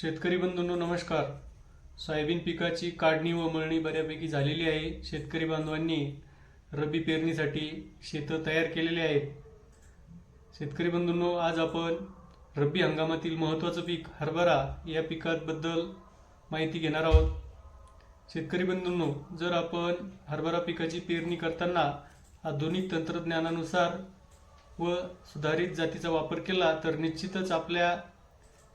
शेतकरी बंधूंनो नमस्कार. सोयाबीन पिकाची काढणी व मळणी बऱ्यापैकी झालेली आहे. शेतकरी बांधवांनी रब्बी पेरणीसाठी शेतं तयार केलेली आहेत. शेतकरी बंधूंनो आज आपण रब्बी हंगामातील महत्त्वाचं पीक हरभरा या पिकाबद्दल माहिती घेणार आहोत. शेतकरी बंधूंनो जर आपण हरभरा पिकाची पेरणी करताना आधुनिक तंत्रज्ञानानुसार व सुधारित जातीचा वापर केला तर निश्चितच आपल्या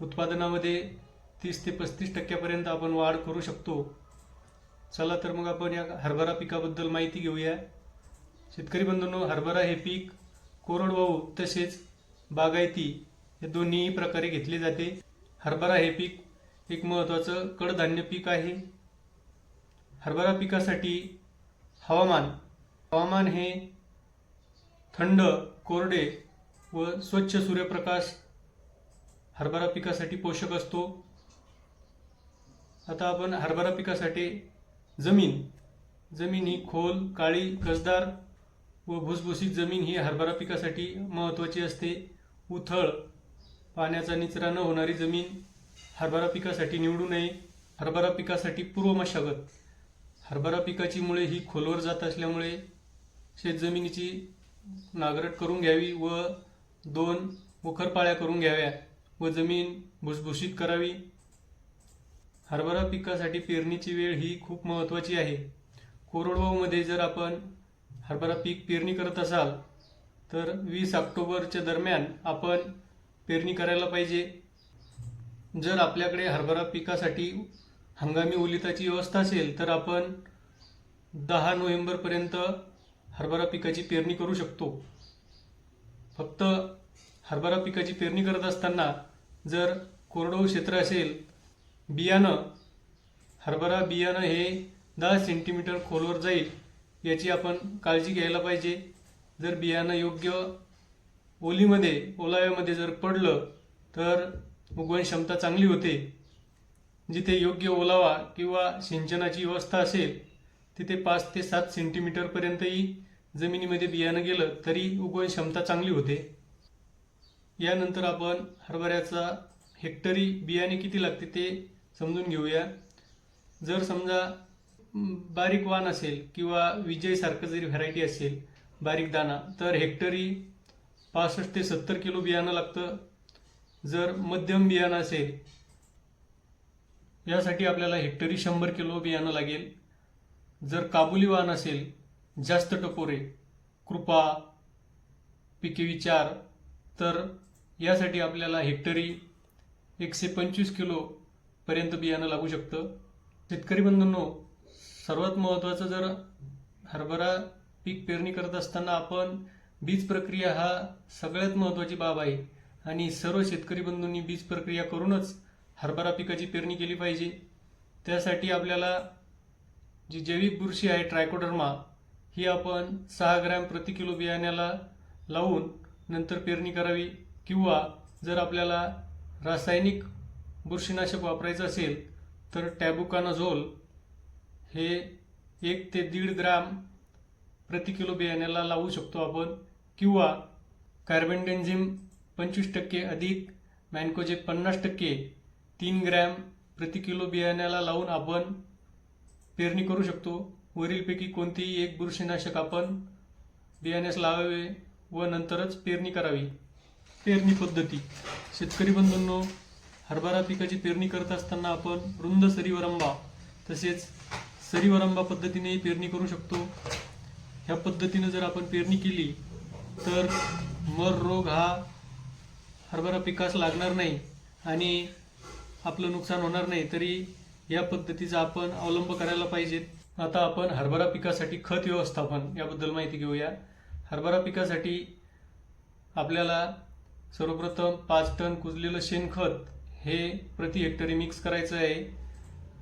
उत्पादनामध्ये तीस ते पस्तीस टक्क्यापर्यंत आपण वाढ करू शकतो. चला तर मग आपण या हरभरा पिकाबद्दल माहिती घेऊया. शेतकरी बंधूंनो हरभरा हे पीक कोरडवाहू तसेच बागायती हे दोन्ही प्रकारे घेतले जाते. हरभरा हे पीक एक महत्त्वाचं कडधान्य पीक आहे. हरभरा पिकासाठी हवामान हवामान हे थंड कोरडे व स्वच्छ सूर्यप्रकाश हरभरा पिकासाठी पोषक असतो. आता आपण हरभरा पिकासाठी जमीन. जमीन ही खोल काळी कसदार व भुसभुशीत जमीन ही हरभरा पिकासाठी महत्त्वाची असते. उथळ पाण्याचा निचरा न होणारी जमीन हरभरा पिकासाठी निवडू नये. हरभरा पिकासाठी पूर्व मशागत हरभरा पिकाची मुळे ही खोलवर जात असल्यामुळे शेतजमिनीची नांगरट करून घ्यावी व दोन उखरपाळ्या करून घ्याव्या व जमीन भुसभुशीत करावी. हरभरा पिकासाठी पेरणीची वेळ ही खूप महत्त्वाची आहे. कोरडवाहूमध्ये जर आपण हरभरा पीक पेरणी करत असाल तर वीस ऑक्टोबरच्या दरम्यान आपण पेरणी करायला पाहिजे. जर आपल्याकडे हरभरा पिकासाठी हंगामी ओलिताची व्यवस्था असेल तर आपण दहा नोव्हेंबरपर्यंत हरभरा पिकाची पेरणी करू शकतो. फक्त हरभरा पिकाची पेरणी करत असताना जर कोरडवाहू क्षेत्र असेल बियाणं. हरभरा बियाणं हे दहा सेंटीमीटर खोलवर जाईल याची आपण काळजी घ्यायला पाहिजे. जर बियाणं योग्य ओलीमध्ये ओलाव्यामध्ये जर पडलं तर उगवण क्षमता चांगली होते. जिथे योग्य ओलावा किंवा सिंचनाची व्यवस्था असेल तिथे पाच ते सात सेंटीमीटरपर्यंतही जमिनीमध्ये बियाणं गेलं तरी उगवण क्षमता चांगली होते. यानंतर आपण हरभऱ्याचा हेक्टरी बियाणे किती लागते ते समजून घेऊया. जर समजा बारीक वाण असेल किंवा विजयसारखं जरी व्हरायटी असेल बारीक दाणा तर हेक्टरी पासष्ट ते सत्तर किलो बियाणं लागतं. जर मध्यम बियाणं असेल यासाठी आपल्याला हेक्टरी शंभर किलो बियाणं लागेल. जर काबुली वाण असेल जास्त टपोरे कृपा पिके विचार तर यासाठी आपल्याला हेक्टरी एकशे पंचवीस किलो पर्यंत बियाणं लागू शकतं. शेतकरी बंधूंनो सर्वात महत्त्वाचं जर हरभरा पीक पेरणी करत असताना आपण बीज प्रक्रिया हा सगळ्यात महत्त्वाची बाब आहे. आणि सर्व शेतकरी बंधूंनी बीज प्रक्रिया करूनच हरभरा पिकाची पेरणी केली पाहिजे. त्यासाठी आपल्याला जी जैविक बुरशी आहे ट्रायकोडर्मा ही आपण सहा ग्रॅम प्रति किलो बियाण्याला लावून नंतर पेरणी करावी. किंवा जर आपल्याला रासायनिक बुरशीनाशक वापरायचं असेल तर टॅबुकानाझोल हे एक ते दीड ग्राम प्रति किलो बियाण्याला लावू शकतो आपण किंवा कार्बनडेन्झिम पंचवीस टक्के अधिक मॅनकोजे पन्नास टक्के तीन ग्रॅम प्रति किलो बियाण्याला लावून आपण पेरणी करू शकतो. वरीलपैकी कोणतेही एक बुरशीनाशक आपण बियाण्यास लावावे व नंतरच पेरणी करावी. पेरणी पद्धती. शेतकरी बंधूंनो हरभरा पिकाची पेरणी करत असताना आपण रुंद सरीवरंबा तसेच सरीवरंबा पद्धतीनेही पेरणी करू शकतो. ह्या पद्धतीने जर आपण पेरणी केली तर मर रोग हा हरभरा पिकास लागणार नाही आणि आपलं नुकसान होणार नाही. तरी या पद्धतीचा आपण अवलंब करायला पाहिजेत. आता आपण हरभरा पिकासाठी खत व्यवस्थापन याबद्दल माहिती घेऊया. हरभरा पिकासाठी आपल्याला सर्वप्रथम पाच टन कुजलेलं शेणखत हे प्रति हेक्टरी मिक्स करायचं आहे.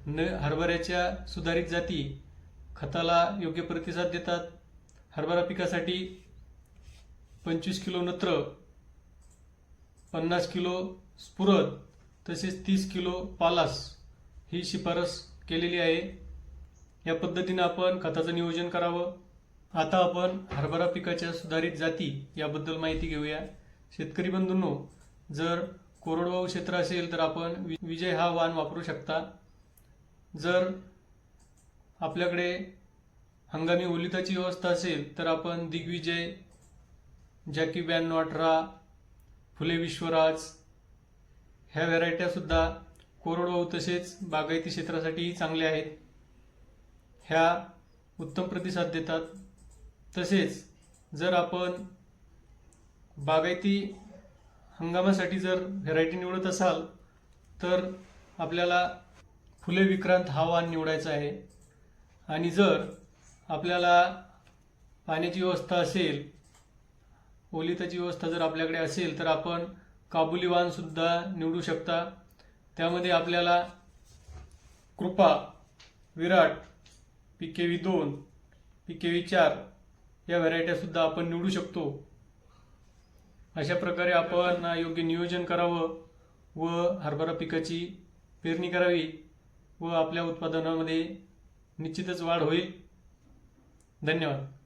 न हरभऱ्याच्या सुधारित जाती खताला योग्य प्रतिसाद देतात. हरभरा पिकासाठी पंचवीस किलो नत्र पन्नास किलो स्फुरद तसेच तीस किलो पालास ही शिफारस केलेली आहे. या पद्धतीनं आपण खताचं नियोजन करावं. आता आपण हरभरा पिकाच्या सुधारित जाती याबद्दल माहिती घेऊया. शेतकरी बंधूंनो जर कोरडवाहू क्षेत्र असेल तर आपण वि- विजय हा वाण वापरू शकता. जर आपल्याकडे हंगामी ओलिताची व्यवस्था असेल तर आपण दिग्विजय जॅकी ब्याण्णव अठरा फुले विश्वराज ह्या व्हरायट्यासुद्धा कोरडवाहू तसेच बागायती क्षेत्रासाठीही चांगल्या आहेत. ह्या उत्तम प्रतिसाद देतात. तसेच जर आपण बागायती हंगामासाठी जर व्हेरायटी निवडत असाल तर आपल्याला फुले विक्रांत हा वाण निवडायचा आहे. आणि जर आपल्याला पाण्याची व्यवस्था असेल ओलिताची व्यवस्था जर आपल्याकडे असेल तर आपण काबुली वाणसुद्धा निवडू शकता. त्यामध्ये आपल्याला Kripa Virat P K V दोन पी के व्ही चार या व्हरायट्यासुद्धा आपण निवडू शकतो. अशा प्रकारे आपण योग्य नियोजन करावं व हरभरा पिकाची पेरणी करावी व आपल्या उत्पादनामध्ये निश्चितच वाढ होईल. धन्यवाद.